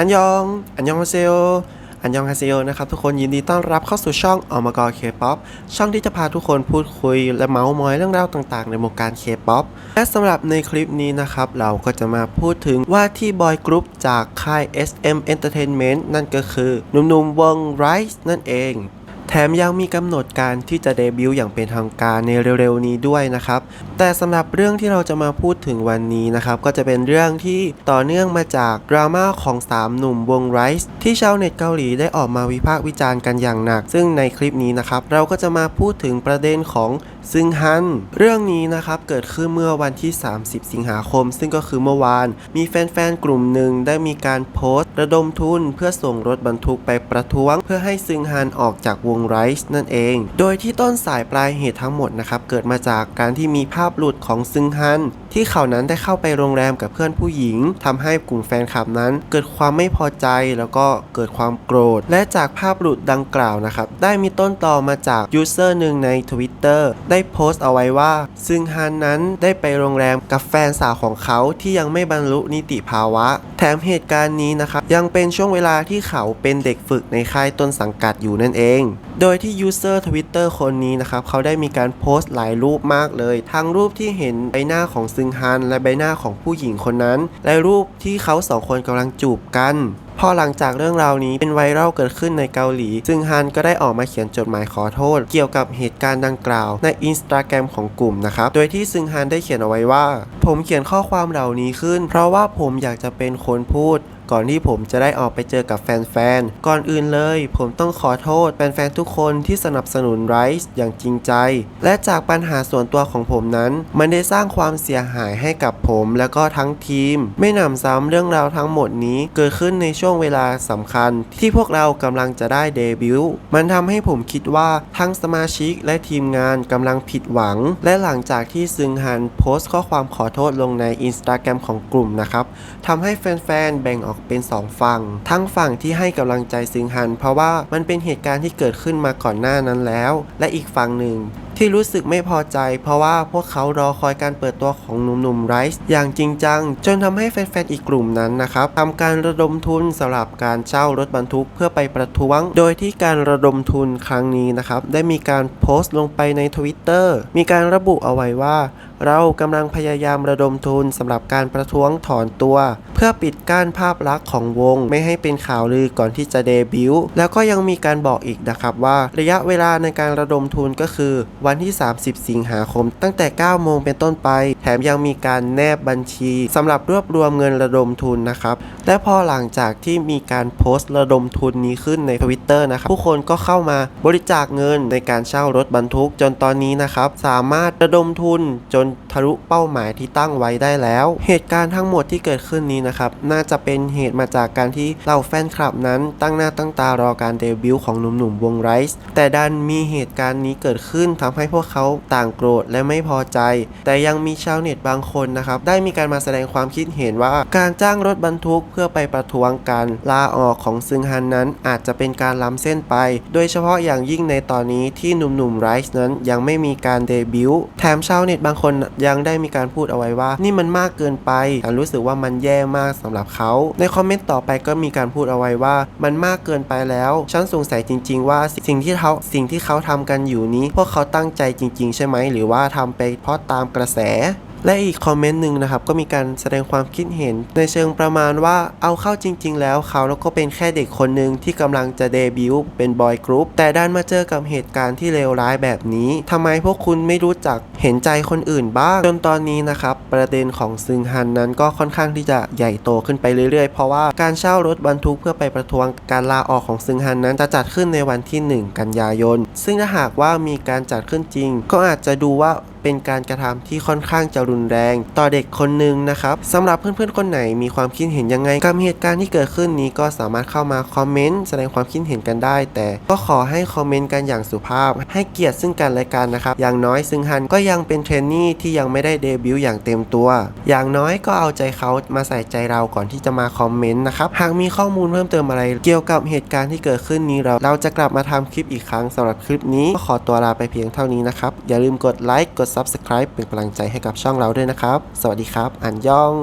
อันยอง อันยองฮาเซโออันยองฮาเซโอนะครับทุกคนยินดีต้อนรับเข้าสู่ช่องอมกอเคป๊อปช่องที่จะพาทุกคนพูดคุยและเมาส์มอยเรื่องราวต่างๆ ในวงการเคป๊อปและสำหรับในคลิปนี้นะครับ เราก็จะมาพูดถึงว่าที่บอยกรุ๊ปจากค่าย SM Entertainment นั่นก็คือหนุ่มๆวง Rise นั่นเอง แถมยังมีกำหนดการที่จะเดบิวต์อย่างเป็นทางการในเร็วๆนี้ด้วยนะครับ แต่สำหรับเรื่องที่เราจะมาพูดถึงวันนี้นะครับ ก็จะเป็นเรื่องที่ต่อเนื่องมาจากดราม่าของ 3 หนุ่มวงไรซ์ที่ชาวเน็ตเกาหลีได้ออกมาวิพากษ์วิจารณ์กันอย่างหนัก ซึ่งในคลิปนี้นะครับเราก็จะมาพูดถึงประเด็นของซึ่งฮัน เรื่องนี้นะครับเกิดขึ้นเมื่อวันที่ 30 สิงหาคม ซึ่งก็คือเมื่อวาน มีแฟนๆ กลุ่มหนึ่งได้มีการโพสต์ ระดมทุนเพื่อส่งรถบรรทุกไปประท้วง เพื่อให้ซึงฮันออกจากวงไรส์นั่นเอง โดยที่ต้นสายปลายเหตุทั้งหมดนะครับเกิดมาจากการที่มีภาพหลุดของซึงฮัน ที่เขานั้นได้เข้าไปโรงแรมกับเพื่อนผู้หญิงทำให้กลุ่มแฟนคลับนั้น เกิดความไม่พอใจแล้วก็เกิดความโกรธ และจากภาพหลุดดังกล่าวนะครับได้มีต้นตอมาจากยูเซอร์หนึ่งใน Twitter ได้โพสต์เอาไว้ว่า ซึงฮันนั้นได้ไปโรงแรมกับแฟนสาวของเขาที่ยังไม่บรรลุนิติภาวะ แถมเหตุการณ์นี้นะครับ ยังเป็นช่วงเวลาที่เขาเป็นเด็กฝึกในค่ายต้นสังกัดอยู่นั่นเอง โดยที่ยูเซอร์ทวิตเตอร์คนนี้นะครับ เขาได้มีการโพสต์หลายรูปมากเลย ทั้งรูปที่เห็นใบหน้าของซึงฮันและใบหน้าของผู้หญิงคนนั้น และรูปที่เขาสองคนกำลังจูบกัน พอหลังจากเรื่องราวนี้เป็นไวรัลเกิดขึ้นในเกาหลี ซึ่งฮันก็ได้ออกมาเขียนจดหมายขอโทษ เกี่ยวกับเหตุการณ์ดังกล่าวในอินสตาแกรมของกลุ่มนะครับ โดยที่ซึงฮันได้เขียนเอาไว้ว่า ผมเขียนข้อความเหล่านี้ขึ้น เพราะว่าผมอยากจะเป็นคนพูด ก่อนที่ผมจะได้ออกไปเจอกับแฟนๆ ก่อนอื่นเลย ผมต้องขอโทษแฟนๆ ทุกคนที่สนับสนุนไรส์อย่างจริงใจ และจากปัญหาส่วนตัวของผมนั้น มันได้สร้างความเสียหายให้กับผมและก็ทั้งทีม ไม่หนำซ้ำเรื่องราวทั้งหมดนี้เกิดขึ้นในช่วงเวลาสำคัญ ที่พวกเรากำลังจะได้เดบิวต์มันทำให้ผมคิดว่าทั้งสมาชิกและทีมงานกำลังผิดหวัง และหลังจากที่ซึงฮันโพสต์ข้อความขอโทษลงในอินสตาแกรมของกลุ่มนะครับทำให้แฟนๆ แบ่งออกเป็น2ฝั่งทั้งฝั่งที่ให้กำลังใจซึงฮัน เพราะว่ามันเป็นเหตุการณ์ที่เกิดขึ้นมาก่อนหน้านั้นแล้ว และอีกฝั่งหนึ่ง ที่รู้สึกไม่พอใจ เพราะว่าพวกเขารอคอยการเปิดตัวของหนุ่มๆไรส์อย่างจริงจัง จนทำให้แฟนๆอีกกลุ่มนั้นนะครับทำการระดมทุนสำหรับการเช่ารถบรรทุกเพื่อไปประท้วง โดยที่การระดมทุนครั้งนี้นะครับได้มีการโพสต์ลงไปใน Twitter มีการระบุเอาไว้ว่า เรากำลังพยายามระดมทุนสำหรับการประท้วงถอนตัว เพื่อปิดกั้นภาพลักษณ์ของวง ไม่ให้เป็นข่าวลือก่อนที่จะเดบิวต์แล้วก็ยังมีการบอกอีกนะครับว่าระยะเวลาในการระดมทุนก็คือวันันที่ 30 สิงหาคม ตั้งแต่ 9 โมงเป็นต้นไป แถมยังมีการแนบบัญชีสำหรับรวบรวมเงินระดมทุนนะครับ และพอหลังจากที่มีการโพสต์ระดมทุนนี้ขึ้นใน Twitter นะครับผู้คนก็เข้ามาบริจาคเงินในการเช่ารถบรรทุกจนตอนนี้นะครับ สามารถระดมทุนจนทะลุเป้าหมายที่ตั้งไว้ได้แล้ว เหตุการณ์ทั้งหมดที่เกิดขึ้นนี้นะครับ น่าจะเป็นเหตุมาจากการที่เหล่าแฟนคลับนั้นตั้งหน้าตั้งตารอการเดบิวต์ของหนุ่มๆวงไรส์แต่ดันมีเหตุการณ์นี้เกิดขึ้นทำให้พวกเขาต่างโกรธและไม่พอใจ แต่ยังมีชาวเน็ตบางคนนะครับ ได้มีการมาแสดงความคิดเห็นว่า การจ้างรถบรรทุกเพื่อไปประท้วงการลาออกของซึงฮันนั้นอาจจะเป็นการล้ำเส้นไป โดยเฉพาะอย่างยิ่งในตอนนี้ที่หนุ่มๆไรส์นั้นยังไม่มีการเดบิวต์แถมชาวเน็ตบางคนยังได้มีการพูดเอาไว้ว่า นี่มันมากเกินไปฉันรู้สึกว่ามันแย่มากสำหรับเขา ในคอมเมนต์ต่อไปก็มีการพูดเอาไว้ว่า มันมากเกินไปแล้ว ฉันสงสัยจริง ๆ ว่าสิ่งที่เขาสิ่งที่เขาทำกันอยู่นี้ พวกเขาตั้งั้งใจจริง ๆ ใช่ไหม หรือว่าทำไปเพราะตามกระแส และอีกคอมเมนต์หนึ่งนะครับก็มีการแสดงความคิดเห็น ในเชิงประมาณว่าเอาเข้าจริง ๆ แล้วเขาแล้วก็เป็นแค่เด็กคนหนึ่งที่กำลังจะเดบิวต์เป็นบอยกรุ๊ปแต่ดันมาเจอกับเหตุการณ์ที่เลวร้ายแบบนี้ทำไมพวกคุณไม่รู้จักเห็นใจคนอื่นบ้าง จนตอนนี้นะครับประเด็นของซึงฮันนั้นก็ค่อนข้างที่จะใหญ่โตขึ้นไปเรื่อยๆ เพราะว่าการเช่ารถบรรทุกเพื่อไปประท้วงการลาออกของซึงฮันนั้นจะจัดขึ้นในวันที่ 1 กันยายน ซึ่งถ้าหากว่ามีการจัดขึ้นจริง ก็อาจจะดูว่าเป็นการกระทำที่ค่อนข้างจะรุนแรง ต่อเด็กคนหนึ่งนะครับสำหรับเพื่อนๆคนไหนมีความคิดเห็นยังไงกับเหตุการณ์ที่เกิดขึ้นนี้ก็สามารถเข้ามาคอมเมนต์แสดงความคิดเห็นกันได้ แต่ก็ขอให้คอมเมนต์กันอย่างสุภาพ ให้เกียรติซึ่งกันและกันนะครับอย่างน้อยซึ่งฮันก็ยังเป็นเทรนนี่ที่ยังไม่ได้เดบิวต์อย่างเต็มตัว อย่างน้อยก็เอาใจเขามาใส่ใจเราก่อนที่จะมาคอมเมนต์นะครับหากมีข้อมูลเพิ่มเติมอะไร เกี่ยวกับเหตุการณ์ที่เกิดขึ้นนี้เราเราจะกลับมาทำคลิปอีกครั้งสำหรับคลิปนี้ก็ขอตัวลาไปเพียงเท่านี้นะครับอย่าลืมกดไลค์กด Subscribe เป็นกำลังใจให้กับช่องเราด้วยนะครับ สวัสดีครับ อันยอง